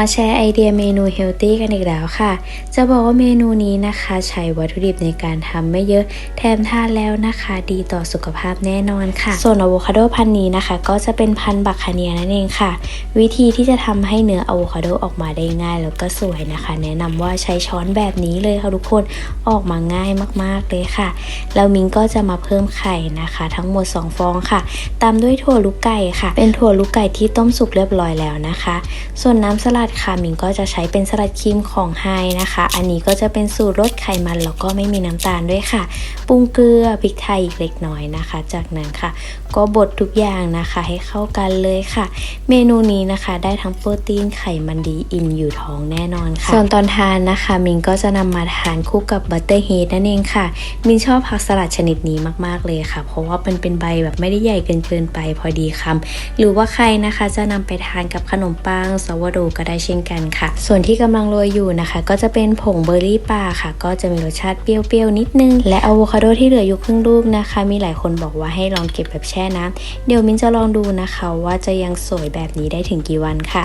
มาแชร์ไอเดียเมนูเฮลตี้กันอีกแล้วค่ะ จะบอกว่าเมนูนี้นะคะ ใช้วัตถุดิบในการทำไม่เยอะ แถมทานแล้วนะคะ ดีต่อสุขภาพแน่นอนค่ะ ส่วนอะโวคาโดพันธุ์นี้นะคะ ก็จะเป็นพันธุ์บัคคาเนียนั่นเองค่ะ วิธีที่จะทำให้เนื้ออะโวคาโดออกมาได้ง่าย แล้วก็สวยนะคะ แนะนำว่าใช้ช้อนแบบนี้เลยค่ะทุกคนออกมาง่ายมากๆเลยค่ะ แล้วมิงก็จะมาเพิ่มไข่นะคะ ทั้งหมด 2 ฟองค่ะ ตามด้วยถั่วลูกไก่ค่ะ เป็นถั่วลูกไก่ที่ต้มสุกเรียบร้อยแล้วนะคะ ส่วนน้ำสลัดค่ะมิงก็จะใช้เป็นสลัดครีมของไฮนะคะ อันนี้ก็จะเป็นสูตรลดไขมันแล้วก็ไม่มีน้ำตาลด้วยค่ะ ปรุงเกลือพริกไทยอีกเล็กน้อยนะคะ จากนั้นค่ะ ก็บดทุกอย่างนะคะให้เข้ากันเลยค่ะ เมนูนี้นะคะ ได้ทั้งโปรตีนไขมันดีอิ่มอยู่ท้องแน่นอนค่ะ ส่วนตอนทานนะคะ มินก็จะนำมาทานคู่กับบัตเตอร์เฮดนั่นเองค่ะ มินชอบผักสลัดชนิดนี้มากๆเลยค่ะ เพราะว่ามันเป็นใบแบบไม่ได้ใหญ่เกินเกินไปพอดีคำหรือว่าใครนะคะจะนำไปทานกับขนมปังซาวโดก็ได้เช่นกันค่ะ ส่วนที่กำลังโรยอยู่นะคะ ก็จะเป็นผงเบอร์รี่ป่าค่ะ ก็จะมีรสชาติเปรี้ยวๆนิดนึง และอะโวคาโดที่เหลืออยู่ครึ่งลูกนะคะ มีหลายคนบอกว่าให้ลองเก็บแบบแช่น้ำเดี๋ยวมินจะลองดูนะคะ ว่าจะยังสวยแบบนี้ได้ถึงกี่วันค่ะ